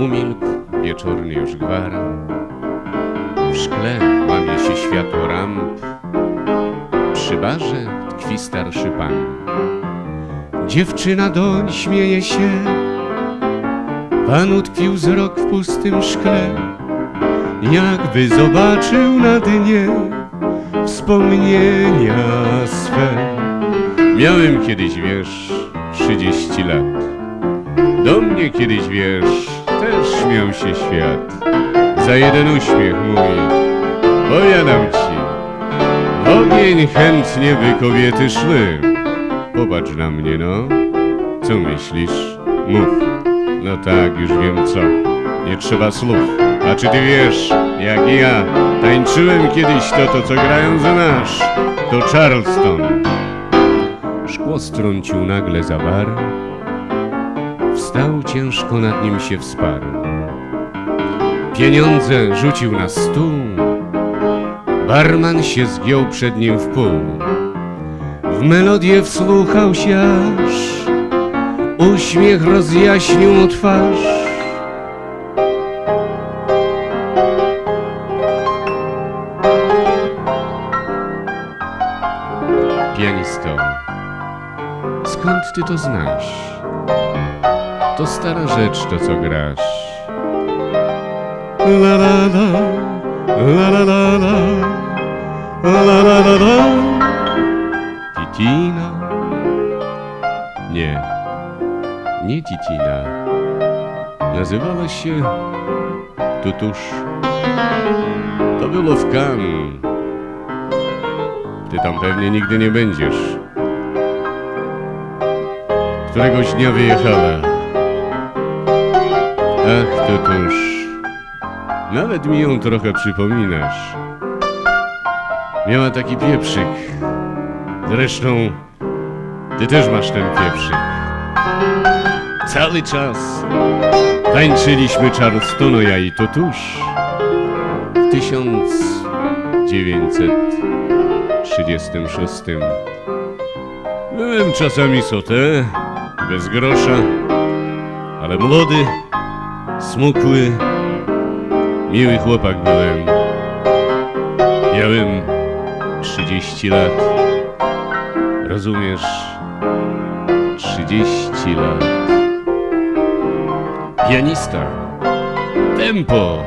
umilkł wieczorny już gwar. W szkle łamie się światło ramp, przy barze tkwi starszy pan. Dziewczyna doń śmieje się, pan utkwił wzrok w pustym szkle. Jakby zobaczył na dnie wspomnienia swe. Miałem kiedyś, wiesz, trzydzieści lat. Do mnie kiedyś, wiesz, też śmiał się świat. Za jeden uśmiech mój, powiadam ci, w ogień chętnie by kobiety szły. Popatrz na mnie, no. Co myślisz? Mów. No tak, już wiem co. Nie trzeba słów. A czy ty wiesz, jak ja, tańczyłem kiedyś to, to co grają za nasz. To Charleston. Szkło strącił nagle za bar. Wstał ciężko nad nim się wsparł. Pieniądze rzucił na stół. Barman się zgiął przed nim w pół. W melodię wsłuchał się aż Uśmiech rozjaśnił mu twarz Pianisto Skąd ty to znasz? To stara rzecz to co grasz La la la La la la la La la la la Titina? Nie, nie Titina. Nazywała się Tutusz. To było w Cannes. Ty tam pewnie nigdy nie będziesz. Któregoś dnia wyjechała. Ach, Tutusz. Nawet mi ją trochę przypominasz. Miała taki pieprzyk. Zresztą ty też masz ten pieprzyk. Cały czas tańczyliśmy Charlestonu, ja i Totusz. W 1936 Byłem czasami sotę, bez grosza, ale młody, smukły, miły chłopak byłem. Miałem 30 lat. Rozumiesz? 30 lat. Pianista. Tempo.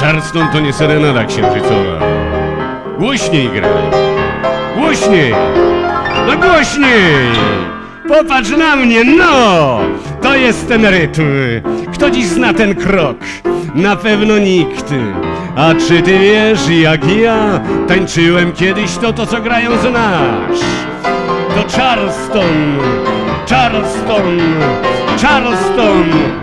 Charleston to nie serenada księżycowa. Głośniej graj. Głośniej. No głośniej. Popatrz na mnie, no! To jest ten rytm. Kto dziś zna ten krok? Na pewno nikt. A czy ty wiesz, jak ja tańczyłem kiedyś to, to co grają znasz? To Charleston, Charleston, Charleston.